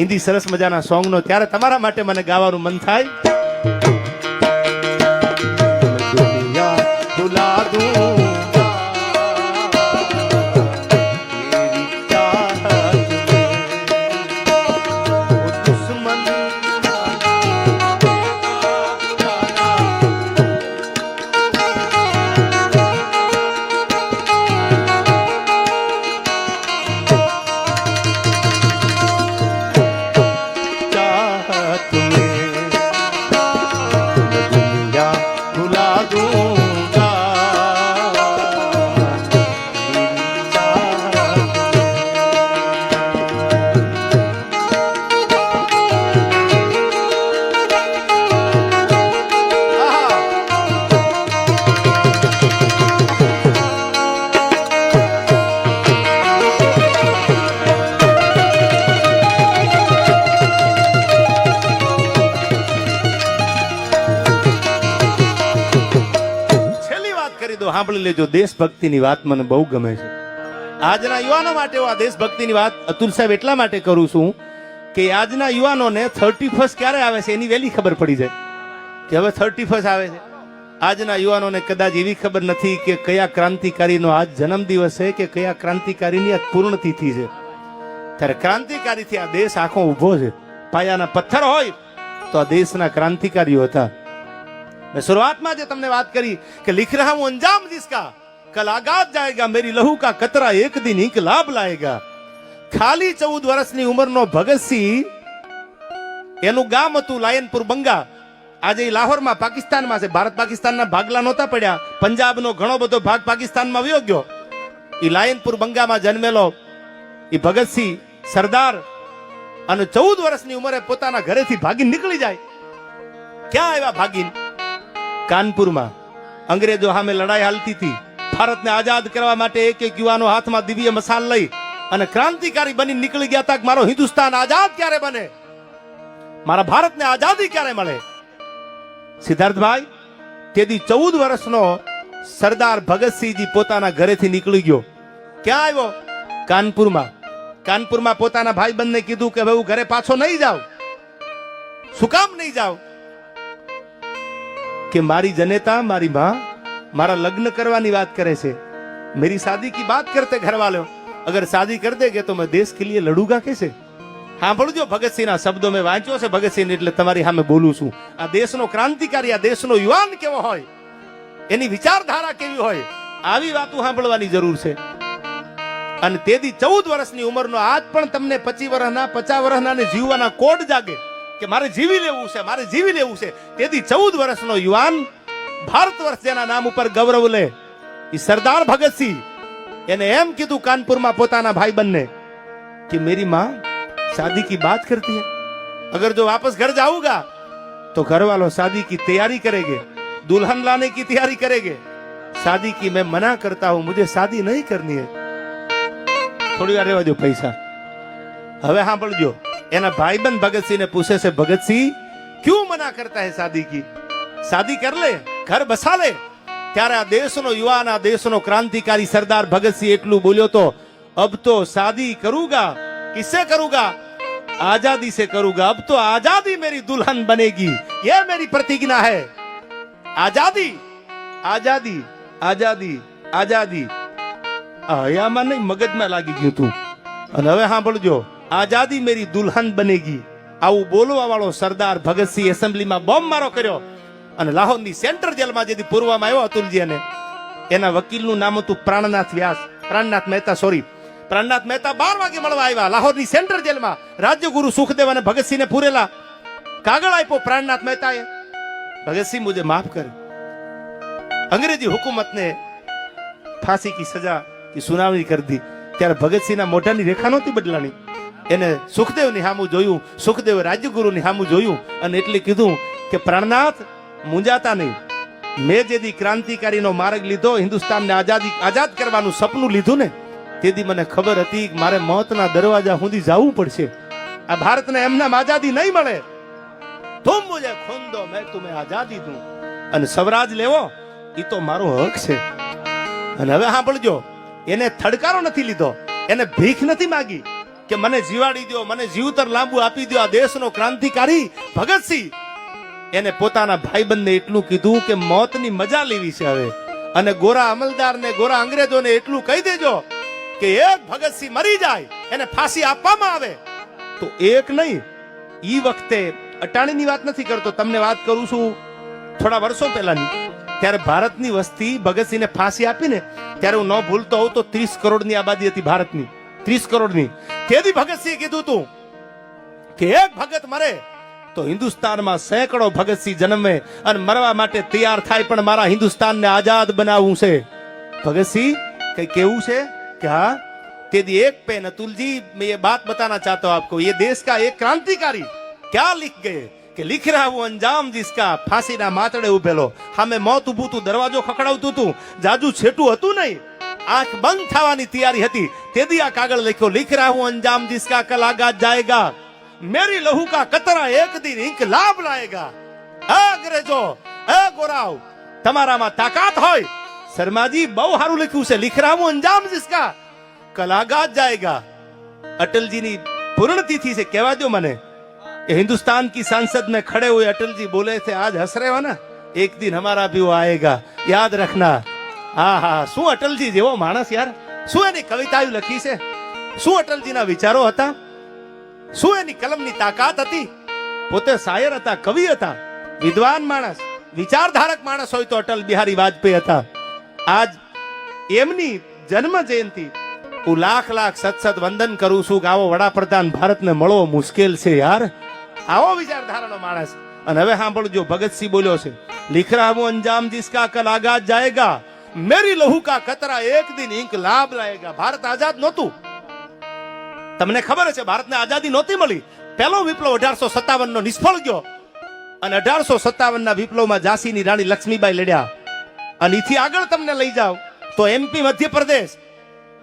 હિન્દી સરસ મજાના સોંગનો ત્યારે તમારા માટે મને ગાવાનું મન થાય. સાંભળી લેજો, દેશભક્તિની વાત મને બહુ ગમે છે. આજના યુવાનો માટે હું આ દેશભક્તિની વાત અતુલ સાહેબ એટલા માટે કરું છું કે આજના યુવાનોને થર્ટી ફર્સ્ટ ક્યારે આવે છે એની વહેલી ખબર પડી જાય. કે હવે થર્ટી ફર્સ્ટ આવે છે. આજના યુવાનોને કદાચ એવી ખબર નથી કે કયા ક્રાંતિકારીનો આજ જન્મદિવસ છે કે કયા ક્રાંતિકારીની આજ પૂર્ણ તિથિ છે. ત્યારે ક્રાંતિકારીથી આ દેશ આખો ઊભો છે. પાયાના પથ્થર હોય તો આ દેશના ક્રાંતિકારીઓ હતા. मैं शुरुआत में जो तुमने बात करी कि लिख रहा हूं अंजाम जिसका कल आगाज जाएगा मेरी लहू का कतरा एक दिन इंकलाब लाएगा ખાલી ચૌદ વર્ષની ઉંમરનો ભગતસિંહ એનું ગામ હતું લાયનપુર બંગા આજે ઈ લાહોરમાં પાકિસ્તાનમાં છે ભારત પાકિસ્તાનના ભાગલા નહોતા પડ્યા પંજાબનો ઘણો બધો ભાગ પાકિસ્તાનમાં વયો ગયો ઈ લાયનપુર બંગામાં જન્મેલો ઈ ભગતસિંહ સરદાર અને ચૌદ વર્ષની ઉંમરે પોતાના ઘરેથી ભાગીને નીકળી જાય ક્યાં આવ્યા ભાગીને કાનપુરમાં. અંગ્રેજો સામે લડાઈ હાલતી હતી. ભારતને આઝાદ કરવા માટે એક એક યુવાનો હાથમાં દિવ્ય મસાલ લઈ અને ક્રાંતિકારી બની નીકળી ગયા હતા કે મારો હિન્દુસ્તાન આઝાદ ક્યારે બને? મારા ભારતને આઝાદી ક્યારે મળે? સિદ્ધાર્થભાઈ, તેથી ચૌદ વર્ષનો સરદાર ભગતસિંહજી પોતાના ઘરેથી નીકળી ગયો. ક્યાં આવ્યો? કાનપુરમાં. કાનપુરમાં પોતાના ભાઈબંધને કીધું કે હવે હું ઘરે પાછો નહીં જાઉં. શું કામ નહીં જાઉં? कि मारी जनेता मारी माँ मारा लग्न करवानी बात करे से मेरी शादी की बात करते घर वालों अगर शादी कर देगे तो मैं देश के लिए लड़ूंगा कैसे સાંભળજો ભગતસિંહના શબ્દો મેં વાંચ્યો છે ભગતસિંહ એટલે તમારી સામે બોલું છું આ દેશનો ક્રાંતિકારી આ દેશનો યુવાન કેવો હોય એની વિચારધારા કેવી હોય આવી વાતો સાંભળવાની જરૂર છે અને તેથી ચૌદ વર્ષની ઉંમરનો આજ પણ તમને પચીસ વર્ષના પચાસ વર્ષના ને જીવવાના કોડ જાગે કે મારે જીવી લેવું છે, મારે જીવી લેવું છે. તેથી ચૌદ વર્ષનો યુવાન ભારત વર્ષ જેના નામ ઉપર ગૌરવ લે. એ સરદાર ભગતસિંહ. એને એમ કીધું કાનપુરમાં પોતાના ભાઈ બંને કે મેરી માં શાદી કી બાત કરતી હે? અગર જો વાપસ ઘર જાઉંગા, તો ઘરવાલો શાદી કી તૈયારી કરેગે, દુલ્હન લાને કી તૈયારી કરેગે. શાદી કી મેં મના કરતા હું, મુજે શાદી નહીં કરની હે. થોડી વાર રહેવા દો પૈસા. હવે સાંભળજો. एना भाई बन भगत सिंह ने पूछे से, भगत सिंह, क्यों मना करता है शादी की? शादी कर ले, घर बसा ले. तेरे आ देश नो युवा ना देश नो क्रांतिकारी सरदार भगत सिंह एटलू बोलियो तो अब तो शादी करूँगा किससे करूँगा आज़ादी से करूँगा अब तो आज़ादी मेरी दुल्हन बनेगी यह मेरी प्रतिज्ञा है आज़ादी आज़ादी आज़ादी आज़ादी आया मन नहीं मगज में लागी गई तू हम हाँ बोल जो આઝાદી મેરી દુલ્હન બનેગી. આવું બોલવા વાળો સરદાર ભગતસિંહ એસેમ્બલીમાં બોમ્બ મારો કર્યો અને લાહોરની સેન્ટ્રલ જેલમાં જેથી પૂરવામાં આવ્યો અતુલજી અને એના વકીલનું નામ હતું પ્રાણનાથ વ્યાસ. પ્રાણનાથ મહેતા સોરી પ્રાણનાથ મહેતા બાર વાગે મળવા આવ્યા લાહોરની સેન્ટ્રલ જેલમાં. રાજ્યગુરુ સુખદેવ અને ભગતસિંહને પૂરેલા કાગળ આપ્યો પ્રાણનાથ મહેતાએ. ભગતસિંહ મુજે માફ કર્યો અંગ્રેજી હુકુમતને ફાંસી કી સજા કી સુનાવણી કરી દી. ત્યારે ભગતસિંહના મોઢાની રેખા નહોતી બદલાણી. એને સુખદેવની સામું જોયું, સુખદેવ રાજ્યગુરુની સામું જોયું અને એટલે કીધું કે પ્રાણનાથ મુંજાતા નહીં. મેં જેથી ક્રાંતિકારીનો માર્ગ લીધો, હિન્દુસ્તાનને આઝાદી, આઝાદ કરવાનું સપનું લીધું ને, તેથી મને ખબર હતી કે મારે મોતના દરવાજા સુધી જવું પડશે. આ ભારતને એમના આઝાદી નહીં મળે. તું મુજે ખૂન દો મેં તુમે આઝાદી દઉં. અને સ્વરાજ લેવો એ તો મારો હક છે. અને હવે સાંભળજો, એને થડકારો નથી લીધો, એને ભીખ નથી માગી. કે મને જીવાડી દો મને જીવતર લાંબુ આપી દો આ દેશનો ક્રાંતિકારી ભગતસિંહ એને પોતાના ભાઈબંધને એટલું કીધું કે મોતની મજા લેવી છે હવે. અને ગોરા અમલદારને, ગોરા અંગ્રેજોને એટલું કહી દેજો કે એક ભગતસિંહ મરી જાય, એને ફાંસી આપવામાં આવે. તો એક નહીં, ઈ વખતે અટાણીની વાત નથી કરતો, તમને વાત કરું છું થોડા વર્ષો પહેલાની. ત્યારે ભારતની વસ્તી ભગતસિંહને ફાંસી આપીને, ત્યારે હું ન ભૂલતો હોઉં તો ત્રીસ કરોડની આબાદી હતી ભારતની. ત્રીસ કરોડની. તેથી ભગતસિંહ કીધું તું કે એક ભગત મરે તો હિન્દુસ્તાનમાં સેંકડો ભગતસિંહ જન્મે અને મરવા માટે તૈયાર થાય પણ મારા હિન્દુસ્તાનને આઝાદ બનાવવું છે. ભગતસિંહ કઈ કેવું છે? કે હા તેથી એક પેન અતુલજી મેં એ બાત બતાના ચાહતો આપકો. એ દેશ કા એક ક્રાંતિકારી ક્યાં લિખ ગયે? કે લીખ રહ્યા હું અંજામ જિસકા ફાંસીના માતડે ઉભેલો. હામે મોત ઉભું તું, દરવાજો ખખડાવતું તું. જાજુ છેટું હતું નહીં. આંખ બંધ થવાની તૈયારી હતી તેથી આ કાગળ લખ્યો लिख रहा हूं अंजाम जिसका कल आगाज जाएगा मेरी लहू का कतरा एक दिन इनकलाब लाएगा આ અંગ્રેજો એ ગોરાવ તમારામાં તાકાત હોય શર્માજી બહુ સારું લખ્યું છે लिख रहा हूं अंजाम जिसका कल आगाज जाएगा अटल ની पूर्ण तिथि से कहवा दो મને कि हिंदुस्तान की संसद में खड़े हुए अटल जी बोले थे आज हंस रहे हो ना एक दिन हमारा भी वो आएगा याद रखना હા હા શું અટલજી જેવો માણસ યાર? શું એની કવિતાઓ લખી છે? શું અટલજીના વિચારો હતા? શું એની કલમની તાકાત હતી? પોતે શાયર હતા, કવિ હતા, વિદ્વાન માણસ, વિચારધારક માણસ હોય તો અટલ બિહારી વાજપેયી હતા. આજ એમની જન્મ જયંતિ, હું લાખ લાખ સતસત વંદન કરું છું કે આવો વડાપ્રધાન ભારતને મળવો મુશ્કેલ છે યાર. આવો વિચારધારાનો માણસ. અને હવે સાંભળજો, ભગતસિંહ બોલ્યો છે લિખ રહા હું અંજામ જિસકા કલ આગા જાયગા મેરી લહુ કા કતરા એક દિન ઇંક લાભ લાયેગા. ભારત આઝાદ નહોતું. તમને ખબર છે, ભારતને આઝાદી નહોતી મળી. પહેલો વિપ્લવ અઢારસો સત્તાવન નો નિષ્ફળ ગયો અને અઢારસો સત્તાવન ના વિપ્લવમાં ઝાંસીની રાણી લક્ષ્મીબાઈ લડ્યા. અને એથી આગળ તમને લઈ જાઓ તો એમપી મધ્યપ્રદેશ.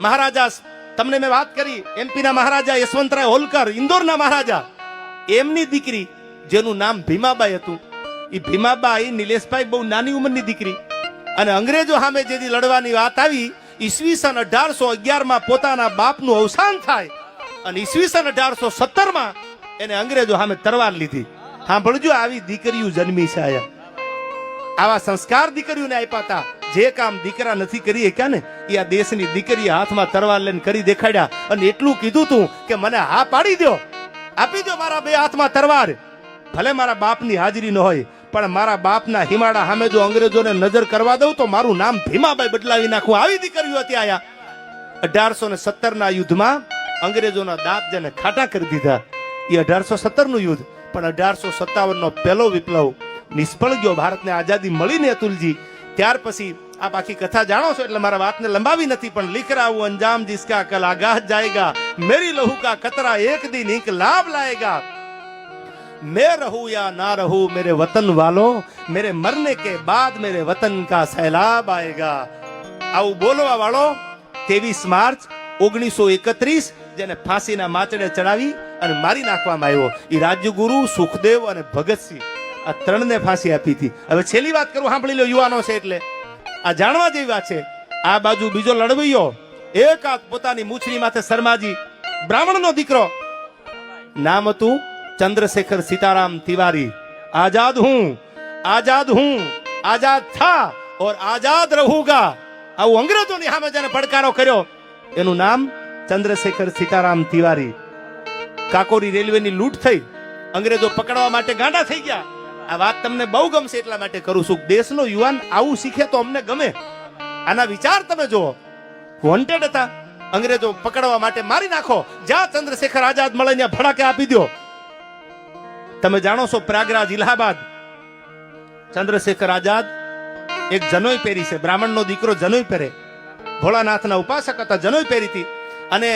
મહારાજા, તમને મેં વાત કરી એમપીના મહારાજા યશવંતરાય હોલકર, ઇન્દોરના મહારાજા. એમની દીકરી, જેનું નામ ભીમાબાઈ હતું. એ ભીમાબાઈ, નિલેશભાઈ બહુ નાની ઉંમરની દીકરી. અને અંગ્રેજો સામે જેથી લડવાની વાત આવી, ઈસવીસન અઢારસો અગિયારમાં પોતાના બાપનું અવસાન થાય અને ઈસવીસન અઢારસો સત્તરમાં એને અંગ્રેજો સામે તરવાર લીધી. સાંભળજો, આવી દીકરીઓ જન્મી છે આયા આવા સંસ્કાર દીકરીઓને આપ્યા હતા. જે કામ દીકરા નથી કરી શક્યા ને, એ આ દેશની દીકરીએ હાથમાં તરવાર લઈને કરી દેખાડ્યા. અને એટલું કીધું તું કે મને હા પાડી દો આપી દો મારા બે હાથમાં તરવાર. ભલે મારા બાપની હાજરી ન હોય પણ મારા બાપના હિમાડા સામે જો અંગ્રેજોને નજર કરવા દઉં તો મારું નામ ભીમાભાઈ બદલાવી નાખું. આવી દીકરીઓ હતી આયા. અઢારસો ને સત્તર ના યુદ્ધમાં અંગ્રેજોના દાંત જેને ખાટા કરી દીધા. એ અઢારસો સત્તરનું યુદ્ધ. પણ અઢારસો સત્તાવનનો પહેલો વિપ્લવ નિષ્ફળ ગયો. ભારતને આઝાદી મળીને અતુલજી. ત્યાર પછી આ આખી કથા જાણો છો એટલે મારા વાતને લંબાવી નથી, પણ લીખ રાવું અંજામ જિસકા કલ આગાહ જાયગા. મેરી લહુકા કતરા એક દિન ઇંક લાભ લાએગા मैं रहूं या ना रहूं मेरे वतन वालों मेरे मरने के बाद मेरे वतन का सैलाब आएगा આવું બોલવા વાળો ત્રેવીસ માર્ચ ઓગણીસો એકત્રીસ જેને ફાંસીના માચડે ચડાવી અને મારી નાખવામાં આવ્યો એ રાજ્યગુરુ સુખદેવ અને ભગતસિંહ આ ત્રણને ફાંસી આપી હતી હવે છેલ્લી વાત કરું સાંભળી લો યુવાનો છે એટલે આ જાણવા જેવી વાત છે આ બાજુ બીજો લડવૈયો એક હાથ પોતાની મૂછની માથે શર્માજી બ્રાહ્મણનો દીકરો નામ હતું ચંદ્રશેખર સીતારામ તિવારી આઝાદ હું આઝાદ હું, આઝાદ થા ઓર આઝાદ રહુગા. આવું અંગ્રેજોની સામે જેને પડકારો કર્યો, એનું નામ ચંદ્રશેખર સીતારામ તિવારી. કાકોરી રેલવેની લૂંટ થઈ, અંગ્રેજો પકડવા માટે ગાંડા થઈ ગયા. આ વાત તમને બહુ ગમશે એટલા માટે કરું છું. દેશનો યુવાન આવું શીખે તો અમને ગમે. આના વિચાર તમે જુઓ. વોન્ટેડ હતા. અંગ્રેજો પકડવા માટે મારી નાખો. જ્યાં ચંદ્રશેખર આઝાદ મળે ત્યાં ભડાકે આપી દો તમે જાણો છો પ્રયાગરાજ ઇલાહાબાદ? ચંદ્રશેખર આઝાદ એક જનોઈ પહેરી છે. બ્રાહ્મણનો દીકરો જનોઈ પહેરે. ભોળાનાથના ઉપાસક હતા, જનોઈ પહેરી અને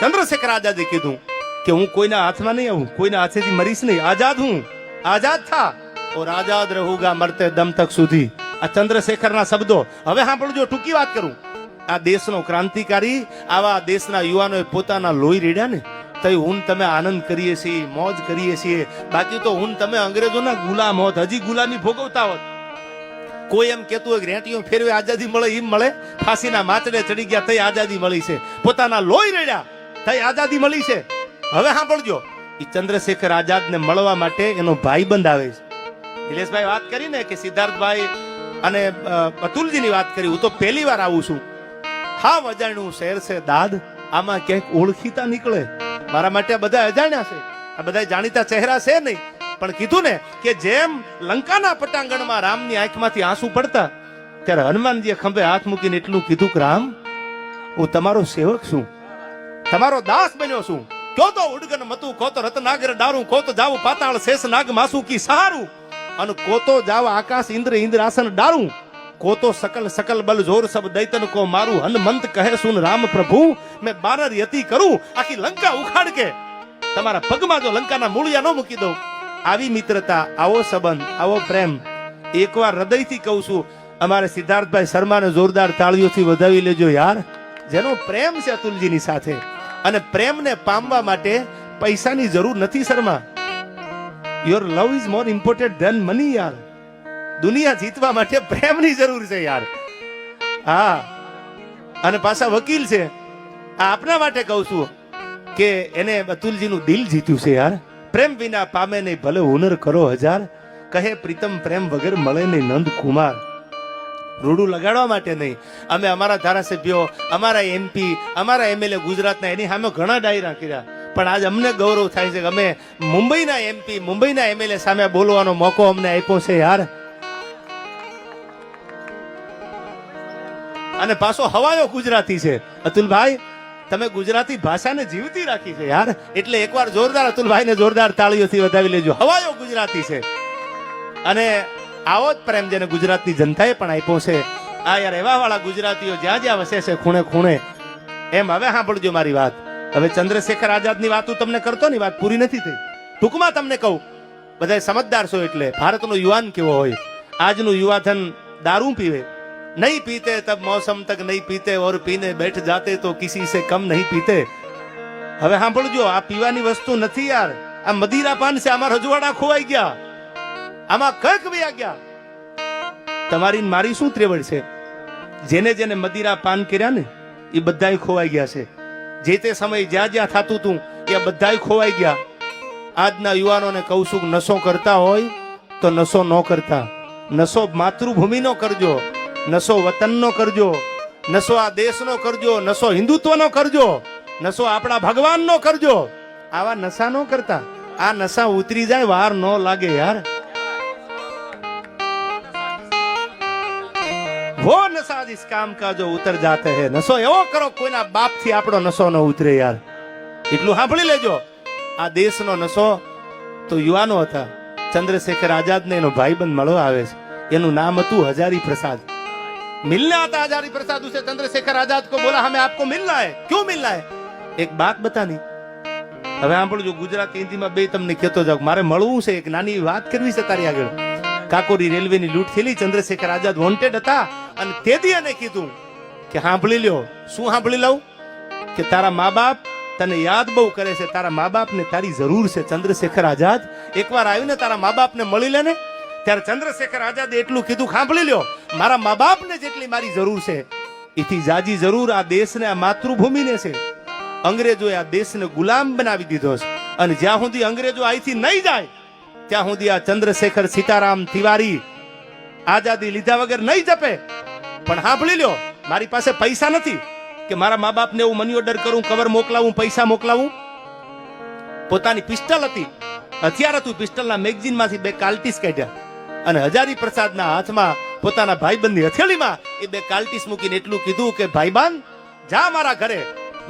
ચંદ્રશેખર આઝાદે કીધું કે હું કોઈના હાથમાં નહીં આવું, કોઈના હાથેથી મરીશ નહીં. આઝાદ હું. આઝાદ થા. ઓર આઝાદ રહુગા મરતે દમ તક સુધી. આ ચંદ્રશેખરના શબ્દો. હવે સાંભળજો, ટૂંકી વાત કરું. આ દેશનો ક્રાંતિકારી, આવા દેશના યુવાનોએ પોતાના લોહી રેડ્યા ને? તો હું તમે આનંદ કરીએ છીએ, મોજ કરીએ છીએ. બાકી તો હું તમે અંગ્રેજોના ગુલામ હોત, હજી ગુલામી ભોગવતા હોત. કોઈ એમ કેતું હોય રેટીઓ ફેરવે, આઝાદી મળે એમ મળે. ફાંસીના માચડે ચડી ગયા, તઈ આઝાદી મળી છે. પોતાના લોહી રેડ્યા થઈ આઝાદી મળી છે. હવે સાંભળજો એ ચંદ્રશેખર આઝાદને મળવા માટે એનો ભાઈબંધ આવે છે. નિલેશભાઈ વાત કરી ને કે સિદ્ધાર્થભાઈ અને અતુલજીની વાત કરી, હું તો પહેલી વાર આવું છું. હા, વજાણ્યું શહેર છે દાદ. આમાં ક્યાંક ઓળખીતા નીકળે. મારા માટે આ બધા અજાણ્યા છે. આ બધા જાણીતા ચહેરા છે નહીં. પણ કીધું ને કે જેમ લંકાના પટાંગણમાં રામની આંખમાંથી આંસુ પડતા, ત્યારે હનુમાનજીએ ખંભે હાથ મૂકીને એટલું કીધું કે, રામ, હું તમારો સેવક છું. તમારો દાસ બન્યો છું. કયો તો ઉડગન મતું કો તો રત્નાગર ડારું કો તો જાવ પાતાળ શેષ નાગ માસુ કી સહારું અને કોતો જાવ આકાશ ઇન્દ્ર ઇન્દ્ર આસન ડારું કો તો સકલ સકલ બલ જોર સબ દૈતન કો મારું હનમંત કહે સુન રામ પ્રભુ, મેં બારર યતિ કરું, આખી લંકા ઉખાડ કે તમારા પગમાં જો લંકાના મૂળિયા ન મૂકી દઉં. આવી મિત્રતા, આવો સંબંધ, આવો પ્રેમ. એકવાર હૃદયથી કહું છું, અમારે સિદ્ધાર્થભાઈ શર્માને જોરદાર તાળીઓથી વધાવી લેજો યાર. જેનો પ્રેમ છે અતુલજીની સાથે. અને પ્રેમને પામવા માટે પૈસાની જરૂર નથી Sharma. Your love is more important than money યાર. દુનિયા જીતવા માટે પ્રેમની જરૂર છે યાર. હા. અને પાછા વકીલ છે. આ આપના માટે કહું છું કે એને અતુલજીનું દિલ જીત્યું છે યાર. પ્રેમ વિના પામે નહીં, ભલે હુનર કરો હજાર. કહે પ્રીતમ, પ્રેમ વગર મળે નહીં નંદ કુમાર રૂડું લગાડવા માટે નહીં. અમે અમારા ધારાસભ્યો, અમારા એમપી અમારા એમએલએ ગુજરાતના એની સામે ઘણા ડાયરા કર્યા પણ આજ અમને ગૌરવ થાય છે કે અમે મુંબઈના એમપી મુંબઈના એમએલએ સામે બોલવાનો મોકો અમને આપ્યો છે યાર. અને પાછો હવાયો ગુજરાતી છે. અતુલભાઈ, તમે ગુજરાતી ભાષાને જીવતી રાખી છે યાર. એટલે એકવાર જોરદાર અતુલભાઈને જોરદાર તાળીઓથી વધાવી લેજો. હવાયો ગુજરાતી છે. અને આવો જ પ્રેમ જેને ગુજરાતની જનતાએ પણ આપ્યો છે. આ યાર એવા વાળા ગુજરાતીઓ જ્યાં જ્યાં વસે છે, ખૂણે ખૂણે. એમ હવે સાંભળજો મારી વાત. હવે ચંદ્રશેખર આઝાદની વાત હું તમને કરતો ની વાત પૂરી નથી થઈ. ટૂંકમાં તમને કહું બધા સમજદાર છો એટલે. ભારતનો યુવાન કેવો હોય. આજનું યુવાધન દારૂ પીવે. નહીં પીતે તબ મોસમ તક નહીં પીતે ઓર પીને બેઠ જાતે તો કિસી સે કમ નહીં પીતે હવે સાંભળજો આ પીવાની વસ્તુ નથી યાર। આ મદીરા પાન છે આમાં રજવાડા ખોવાઈ ગયા। આમાં કંઈક વયા ગયા। તમારી મારી શું ત્રેવડ છે? જેને જેને મદીરા પાન કર્યા ને, એ બધાય ખોવાઈ ગયા છે। જે તે સમય જ્યાં જ્યાં થતું હતું એ બધાય ખોવાઈ ગયા। આજના યુવાનોને કહું છું નશો કરતા હોય, તો નશો ન કરતા। નશો માતૃભૂમિનો કરજો। નશો વતનનો કરજો, નશો આ દેશનો કરજો, નશો હિન્દુત્વનો કરજો, નશો આપણા ભગવાનનો કરજો. આવા નશા નો કરતા, આ નશા ઉતરી જાય, વાર ન લાગે યાર. વો નશા જીસ કામ કા જો ઉતર જાતે હે. નશો એવો કરો, કોઈના બાપથી આપણો નશો નો ઉતરે યાર. એટલું સાંભળી લેજો. આ દેશનો નશો તો યુવાનો હતા. ચંદ્રશેખર આઝાદ ને એનો ભાઈબંધ મળવા આવે છે. એનું નામ હતું હજારી પ્રસાદ. मिलने आता हजारी प्रसाद उसे चंद्रशेखर आजाद को बोला हमें आपको मिलना है क्यों मिलना है એક બાત બતાની હવે સાંભળજો ગુજરાતી હિન્દીમાં બે તમને કહેતો જાવ મારે મળવું છે એક નાની વાત કરવી છે તારી આગળ કાકોરી રેલવેની લૂંટ થયેલી ચંદ્રશેખર આઝાદ વોન્ટેડ હતા અને તેથી એને કીધું કે સાંભળી લ્યો શું સાંભળી લઉં કે તારા મા બાપ તને યાદ બહુ કરે છે તારા મા બાપને તારી જરૂર છે ચંદ્રશેખર આઝાદ એકવાર આવીને તારા મા બાપને મળી લે ને ત્યારે ચંદ્રશેખર આઝાદે એટલું કીધું સાંભળી લ્યો, મારા મા બાપને જેટલી મારી જરૂર છે, એથી જાજી જરૂર આ દેશને આ માતૃભૂમિને છે. અંગ્રેજોએ આ દેશને ગુલામ બનાવી દીધો છે. અને જ્યાં સુધી અંગ્રેજો અહીંથી નહીં જાય, ત્યાં સુધી આ ચંદ્રશેખર સીતારામ તિવારી આઝાદી લીધા વગર નહીં જપે. પણ સાંભળી લ્યો, મારી પાસે પૈસા નથી કે મારા મા બાપને એવું મની ઓર્ડર કરું કવર મોકલાવું, પૈસા મોકલાવું. પોતાની પિસ્ટલ હતી. હથિયાર હતું પિસ્ટલના મેગઝીનમાંથી બે કાલ્ટીસ કાઢ્યા. અને હજારી પ્રસાદના હાથમાં પોતાના ભાઈબંધની હથેળીમાં એ બે કાલ્ટીસ મૂકીને એટલું કીધું કે, ભાઈબાન, જા મારા ઘરે.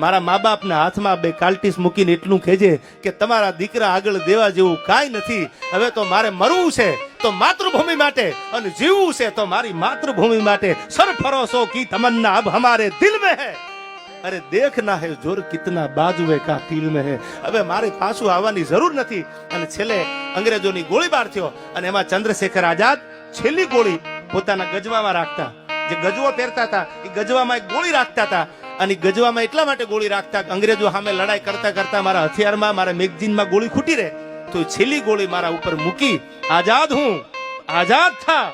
મારા મા બાપના હાથમાં બે કાલ્ટીસ મૂકીને એટલું ખેજે કે, તમારા દીકરા આગળ દેવા જેવું કાંઈ નથી. હવે તો મારે મરવું છે, તો માતૃભૂમિ માટે અને જીવવું છે, તો મારી માતૃભૂમિ માટે સર ફરોસો કી તમન્ના અબ હમારે દિલ મે है અરે દેખ ના હે જોર કિતના બાજુએ કા તીર મે હે. હવે મારે પાછું આવવાની જરૂર નથી. અને છેલ્લે અંગ્રેજોની ગોળીબાર થયો. અને એમાં ચંદ્રશેખર આઝાદ છેલ્લી ગોળી પોતાના ગજવામાં રાખતા. જે ગજવો પહેરતા હતા, એ ગજવામાં એક ગોળી રાખતા હતા. અને ગજવામાં એટલા માટે ગોળી રાખતા અંગ્રેજો સામે લડાઈ કરતા કરતા મારા હથિયારમાં, મારા મેગઝીનમાં ગોળી ખૂટી રહે. તો છેલ્લી ગોળી મારા ઉપર મૂકી, આઝાદ હું, આઝાદ થા,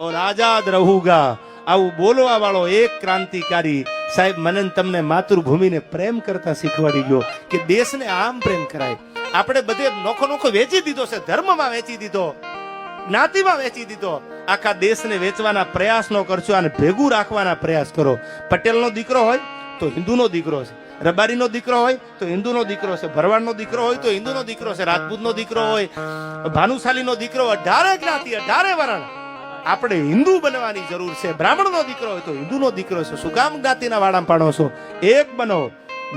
ઓર આઝાદ રહુગા. આવું બોલવા વાળો એક ક્રાંતિકારી સાહેબ, મને તમને માતૃભૂમિને પ્રેમ કરતા શીખવાડી ગયો કે દેશને આમ પ્રેમ કરાય. આપણે બધે નોખો નોખો વેચી દીધો છે, ધર્મમાં વેચી દીધો, જ્ઞાતિમાં વેચી દીધો. આખા દેશને વેચવાના પ્રયાસ ન કરશો અને ભેગું રાખવાના પ્રયાસ કરો. પટેલનો દીકરો હોય તો હિન્દુનો દીકરો છે, રબારીનો દીકરો હોય તો હિન્દુનો દીકરો છે, ભરવાડનો દીકરો હોય તો હિન્દુનો દીકરો છે, રાજપૂતનો દીકરો હોય, ભાનુશાલીનો દીકરો અઢારે જ્ઞાતિ, અઢારે વરણ. આપણે હિન્દુ બનવાની જરૂર છે. બ્રાહ્મણનો દીકરો હોય તો હિન્દુનો દીકરો છે. શું કામ જ્ઞાતિના વાડામાં પાડો છો? એક બનો,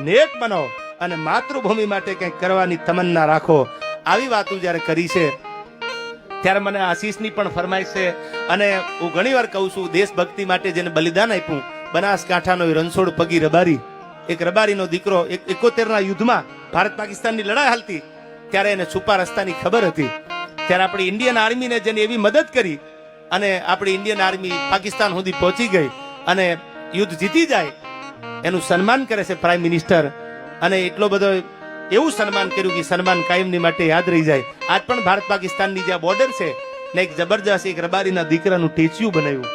નેક બનો અને માતૃભૂમિ માટે કંઈક કરવાની તમન્ના રાખો. આવી વાતો જ્યારે કરી છે, ત્યારે મને આશીષની પણ ફરમાઈશ છે અને હું ઘણીવાર કહું છું, દેશભક્તિ માટે જેને બલિદાન આપ્યું, બનાસકાંઠાનો રણછોડ પગી રબારી. એક રબારીનો દીકરો, એક એકોતેરના યુદ્ધમાં ભારત પાકિસ્તાનની લડાઈ હાલતી, ત્યારે એને છુપા રસ્તાની ખબર હતી. ત્યારે આપણી ઇન્ડિયન આર્મીને જેને એવી મદદ કરી અને આપણી ઇન્ડિયન આર્મી પાકિસ્તાન સુધી પહોંચી ગઈ અને યુદ્ધ જીતી જાય, એનું સન્માન કરે છે પ્રાઇમ મિનિસ્ટર અને એટલો બધો એવું સન્માન કર્યું કે સન્માન કાયમની માટે યાદ રહી જાય. આજ પણ ભારત પાકિસ્તાનની જે બોર્ડર છે, ને એક જબરજસ્ત એક રબારીના દીકરાનું ટેચ્યુ બનાવ્યું.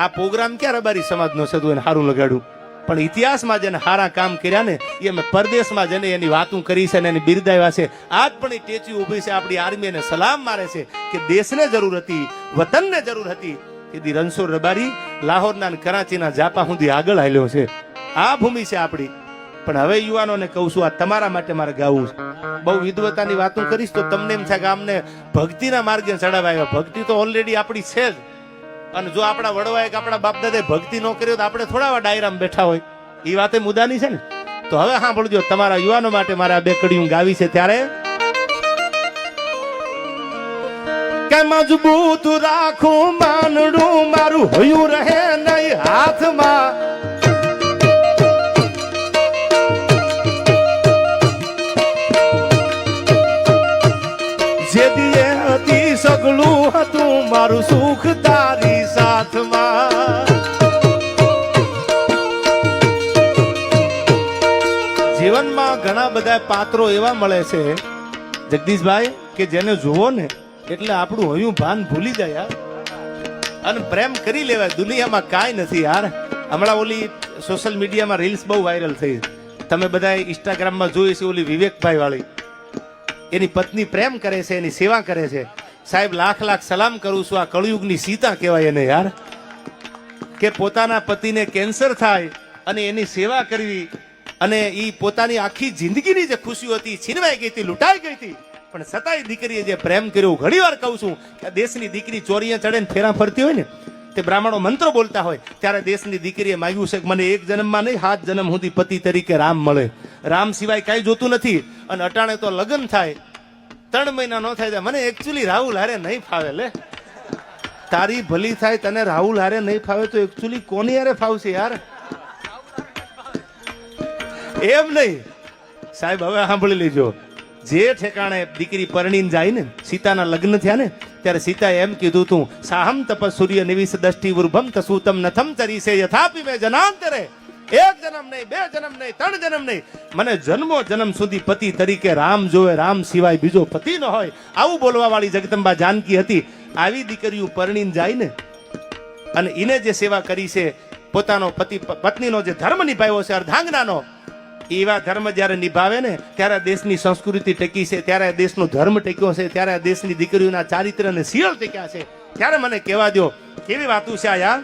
આ પ્રોગ્રામ ક્યાં રબારી સમાજનો છે તું એને સારું લગાડું પણ ઇતિહાસમાં જેને સારા કામ કર્યા ને, એ અમે પરદેશમાં જઈને એની વાતું કરી છે અને એની બિરદાવ્યા છે, આજ પણ એ ટેચી ઊભી છે, આપણી આર્મી એને સલામ મારે છે કે દેશને જરૂર હતી, વતનને જરૂર હતી એથી રણછોડ રબારી લાહોરના કરાંચીના જાપા સુધી આગળ હાલ્યો છે. આ ભૂમિ છે આપણી. પણ હવે યુવાનોને કહું છું, આ તમારા માટે મારે ગાવું છે. બહુ વિદ્વતાની વાતો કરીશ તો તમને એમ થાય કે આમને ભક્તિના માર્ગે ચડાવવા આવ્યા. ભક્તિ તો ઓલરેડી આપણી છે જ. અને જો આપણા વડવાએ કે આપણા બાપ દાદાએ ભક્તિ ન કર્યો તો આપણે થોડા ડાયરામ બેઠા હોય. એ વાતે મુદ્દાની છે ને? તો હવે સાંભળજો, તમારા યુવાનો માટે મારે બે કડીયું ગાવી છે ત્યારે. કે મજબૂત રાખું, માનડું મારું હયું રહે નહીં હાથમાં. સગળું હતું મારું સુખ તારી સાથમાં. જીવનમાં ઘણા બધા પાત્રો એવા મળે છે, જગદીશભાઈ, કે જેને જુઓ ને, એટલે આપણું હયું ભાન ભૂલી જાય. યાર અને પ્રેમ કરી લેવાય, દુનિયામાં કાંઈ નથી યાર. હમણાં ઓલી સોશિયલ મીડિયામાં રીલ્સ બહુ વાયરલ થઈ. તમે બધા ઇન્સ્ટાગ્રામમાં જોઈ છે ઓલી વિવેકભાઈ વાળી. એની પત્ની પ્રેમ કરે છે, એની સેવા કરે છે. સાહેબ, લાખ લાખ સલામ કરું છું આ કળયુગની સીતા કહેવાય એને યાર. કે પોતાના પતિને કેન્સર થાય અને એની સેવા કરવી અને એ પોતાની આખી જિંદગીની જે ખુશીઓ હતી છીનવાઈ ગઈ હતી, લૂંટાઈ ગઈ હતી. પણ છતાંય દીકરીએ જે પ્રેમ કર્યો ઘણી વાર કહું છું કે દેશની દીકરી ચોરીએ ચડે ને ફેરા ફરતી હોય ને, તે બ્રાહ્મણો મંત્રો બોલતા હોય, ત્યારે દેશની દીકરીએ માંગ્યું છે કે મને એક જન્મમાં નહીં, હાથ જન્મ સુધી પતિ તરીકે રામ મળે. રામ સિવાય કાંઈ જોતું નથી અને અટાણે તો લગ્ન થાય. ત્રણ મહિના નો થાય મને એકચ્યુઅલી રાહુલ હારે નહીં ફાવે, લે. તારી ભલી થાય તને રાહુલ હારે નહીં ફાવે તો એકચ્યુઅલી કોની હારે ફાવશે યાર? એમ નહીં. સાહેબ, હવે સાંભળી લેજો. જે ઠેકાણે દીકરી પરણીને જાય ને, સીતાના લગ્ન થયા ને, ત્યારે સીતાએ એમ કીધું તું, સાહમ તપ સૂર્ય નિવિસ દષ્ટિ ઉર્ભમ તસુતમ નથમ તરીસે યથાપી મેં જનાંતરે. એક જન્મ નહીં, બે જન્મ નહીં, ત્રણ જન્મ નહીં. મને જન્મો જન્મ સુધી પતિ તરીકે રામ જોવે, રામ સિવાય બીજો પતિ ન હોય. આવું બોલવા વાળી જગદંબા જાનકી હતી. આવી દીકરીઓ પરણીને જાય ને, અને એને જે સેવા કરી છે, પોતાનો પતિ, પત્નીનો જે ધર્મ નિભાવ્યો છે, અર્ધાંગનાનો, એવા ધર્મ જ્યારે નિભાવે ને, ત્યારે દેશની સંસ્કૃતિ ટકી છે, ત્યારે દેશનો ધર્મ ટક્યો છે, ત્યારે દેશની દીકરીઓના ચારિત્ર અને શીલ ટક્યા છે. ત્યારે મને કહેવા દો કેવી વાતું છે આ